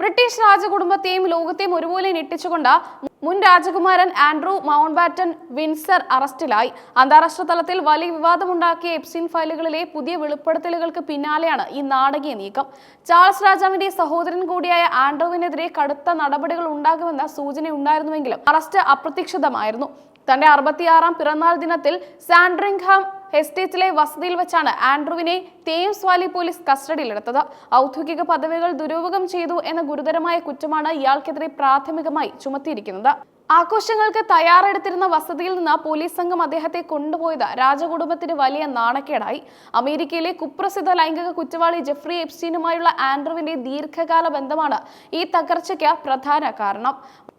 British രാജകുടുംബത്തെയും ലോകത്തെയും ഒരുപോലെ ഞെട്ടിച്ചുകൊണ്ട് മുൻ രാജകുമാരൻ ആൻഡ്രൂ മൗണ്ട് ബാറ്റൻ വിൻസർ അറസ്റ്റിലായി. അന്താരാഷ്ട്ര തലത്തിൽ വലിയ വിവാദമുണ്ടാക്കിയ എപ്സിൻ ഫയലുകളിലെ പുതിയ വെളിപ്പെടുത്തലുകൾക്ക് പിന്നാലെയാണ് ഈ നാടകീയ നീക്കം. ചാൾസ് രാജാവിന്റെ സഹോദരൻ കൂടിയായ ആൻഡ്രൂവിനെതിരെ കടുത്ത നടപടികൾ ഉണ്ടാകുമെന്ന സൂചനയുണ്ടായിരുന്നുവെങ്കിലും അറസ്റ്റ് അപ്രതീക്ഷിതമായിരുന്നു. തന്റെ അറുപത്തിയാറാം പിറന്നാൾ ദിനത്തിൽ സാൻഡ്രിംഗ്ഹാം എസ്റ്റേറ്റിലെ വസതിയിൽ വെച്ചാണ് ആൻഡ്രുവിനെ തേംസ് വാലി പോലീസ് കസ്റ്റഡിയിലെടുത്തത്. ഔദ്യോഗിക പദവികൾ ദുരുപയോഗം ചെയ്തു എന്ന ഗുരുതരമായ കുറ്റമാണ് ഇയാൾക്കെതിരെ പ്രാഥമികമായി ചുമത്തിയിരിക്കുന്നത്. ആഘോഷങ്ങൾക്ക് തയ്യാറെടുത്തിരുന്ന വസതിയിൽ നിന്ന് പോലീസ് സംഘം അദ്ദേഹത്തെ കൊണ്ടുപോയത് രാജകുടുംബത്തിന് വലിയ നാണക്കേടായി. അമേരിക്കയിലെ കുപ്രസിദ്ധ ലൈംഗിക കുറ്റവാളി ജെഫ്രി എപ്സ്റ്റീനുമായുള്ള ആൻഡ്രുവിന്റെ ദീർഘകാല ബന്ധമാണ് ഈ തകർച്ചയ്ക്ക് പ്രധാന കാരണം.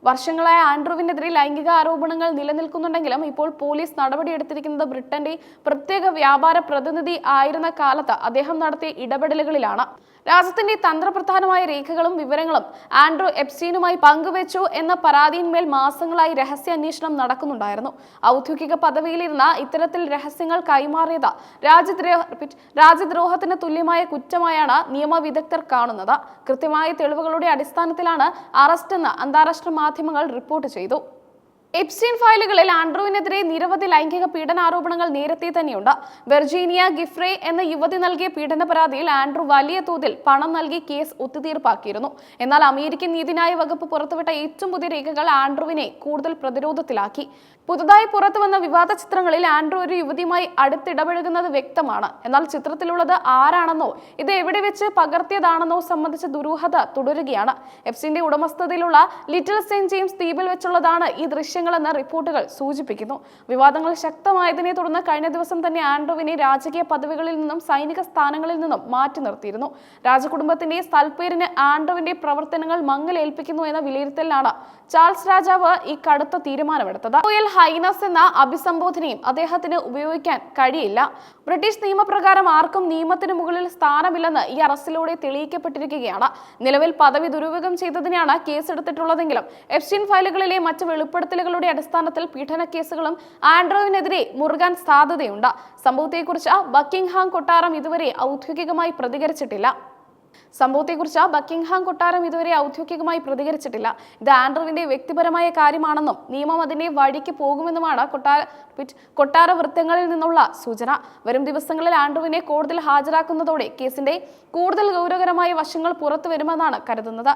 വർഷങ്ങളായ ആൻഡ്രൂവിനെതിരെ ലൈംഗിക ആരോപണങ്ങൾ നിലനിൽക്കുന്നുണ്ടെങ്കിലും ഇപ്പോൾ പോലീസ് നടപടിയെടുത്തിരിക്കുന്നത് ബ്രിട്ടന്റെ പ്രത്യേക വ്യാപാര പ്രതിനിധി ആയിരുന്ന കാലത്ത് അദ്ദേഹം നടത്തിയ ഇടപെടലുകളിലാണ്. രാജ്യത്തിന്റെ തന്ത്രപ്രധാനമായ രേഖകളും വിവരങ്ങളും ആൻഡ്രൂ എപ്സീനുമായി പങ്കുവച്ചു എന്ന പരാതിയിന്മേൽ മാസങ്ങളായി രഹസ്യ അന്വേഷണം നടക്കുന്നുണ്ടായിരുന്നു. ഔദ്യോഗിക പദവിയിലിരുന്ന ഇത്തരത്തിൽ രഹസ്യങ്ങൾ കൈമാറിയത് രാജ്യദ്രോഹ രാജ്യദ്രോഹത്തിന് തുല്യമായ കുറ്റമായാണ് നിയമവിദഗ്ധർ കാണുന്നത്. കൃത്യമായ തെളിവുകളുടെ അടിസ്ഥാനത്തിലാണ് അറസ്റ്റ് അറസ്റ്റെന്ന് അന്താരാഷ്ട്ര മാധ്യമങ്ങൾ റിപ്പോർട്ട് ചെയ്തു എപ്സ്റ്റീൻ ഫയലുകളിൽ ആൻഡ്രൂവിനെതിരെ നിരവധി ലൈംഗിക പീഡനാരോപണങ്ങൾ നേരത്തെ തന്നെയുണ്ട്. വെർജീനിയ ഗിഫ്രെ എന്ന യുവതി നൽകിയ പീഡന പരാതിയിൽ ആൻഡ്രൂ വലിയ തോതിൽ പണം നൽകി കേസ് ഒത്തുതീർപ്പാക്കിയിരുന്നു. എന്നാൽ അമേരിക്കൻ നീതിന്യായ വകുപ്പ് പുറത്തുവിട്ട ഏറ്റവും പുതിയ രേഖകൾ ആൻഡ്രൂവിനെ കൂടുതൽ പ്രതിരോധത്തിലാക്കി. പുതുതായി പുറത്തുവന്ന വിവാദ ചിത്രങ്ങളിൽ ആൻഡ്രൂ ഒരു യുവതിയുമായി അടുത്തിടപഴകുന്നത് വ്യക്തമാണ്. എന്നാൽ ചിത്രത്തിലുള്ളത് ആരാണെന്നോ ഇത് എവിടെ വെച്ച് പകർത്തിയതാണെന്നോ സംബന്ധിച്ച ദുരൂഹത തുടരുകയാണ്. എഫ്സിന്റെ ഉടമസ്ഥതയിലുള്ള ലിറ്റിൽ സെന്റ് ജെയിംസ് ദ്വീപിൽ വെച്ചുള്ളതാണ് ഈ ദൃശ്യങ്ങളെന്ന് റിപ്പോർട്ടുകൾ സൂചിപ്പിക്കുന്നു. വിവാദങ്ങൾ ശക്തമായതിനെ തുടർന്ന് കഴിഞ്ഞ ദിവസം തന്നെ ആൻഡ്രോവിനെ രാജകീയ പദവികളിൽ നിന്നും സൈനിക സ്ഥാനങ്ങളിൽ നിന്നും മാറ്റി നിർത്തിയിരുന്നു. രാജകുടുംബത്തിന്റെ സൽപ്പേരിന് ആൻഡ്രോവിന്റെ പ്രവർത്തനങ്ങൾ മങ്ങലേൽപ്പിക്കുന്നു എന്ന വിലയിരുത്തലിലാണ് ചാൾസ് രാജാവ് ഈ കടുത്ത തീരുമാനമെടുത്തത്. റോയൽ ഹൈനസ് എന്ന അഭിസംബോധനയും അദ്ദേഹത്തിന് ഉപയോഗിക്കാൻ കഴിയില്ല. ബ്രിട്ടീഷ് നിയമപ്രകാരം ആർക്കും നിയമത്തിന് മുകളിൽ സ്ഥാനമില്ലെന്ന് ഈ അറസ്റ്റിലൂടെ തെളിയിക്കപ്പെട്ടിരിക്കുകയാണ്. നിലവിൽ പദവി ദുരുപയോഗം ചെയ്തതിനെയാണ് കേസെടുത്തിട്ടുള്ളതെങ്കിലും എഫ്സിൻ ഫയലുകളിലെ മറ്റ് വെളിപ്പെടുത്തലുകളുടെ അടിസ്ഥാനത്തിൽ പീഡന കേസുകളും ആൻഡ്രോവിനെതിരെ മുറുകാൻ സാധ്യതയുണ്ട്. സംഭവത്തെക്കുറിച്ച് ബക്കിംഗ്ഹാം കൊട്ടാരം ഇതുവരെ ഔദ്യോഗികമായി പ്രതികരിച്ചിട്ടില്ല. സംഭവത്തെക്കുറിച്ച് ബക്കിംഗ്ഹാം കൊട്ടാരം ഇതുവരെ ഔദ്യോഗികമായി പ്രതികരിച്ചിട്ടില്ല. ഇത് ആൻഡ്രൂവിന്റെ വ്യക്തിപരമായ കാര്യമാണെന്നും നിയമം അതിന്റെ വഴിക്ക് പോകുമെന്നുമാണ് കൊട്ടാര കൊട്ടാര വൃത്തങ്ങളിൽ നിന്നുള്ള സൂചന. വരും ദിവസങ്ങളിൽ ആൻഡ്രൂവിനെ കോടതിയിൽ ഹാജരാക്കുന്നതോടെ കേസിന്റെ കൂടുതൽ ഗൗരവകരമായ വശങ്ങൾ പുറത്തു വരുമെന്നാണ് കരുതുന്നത്.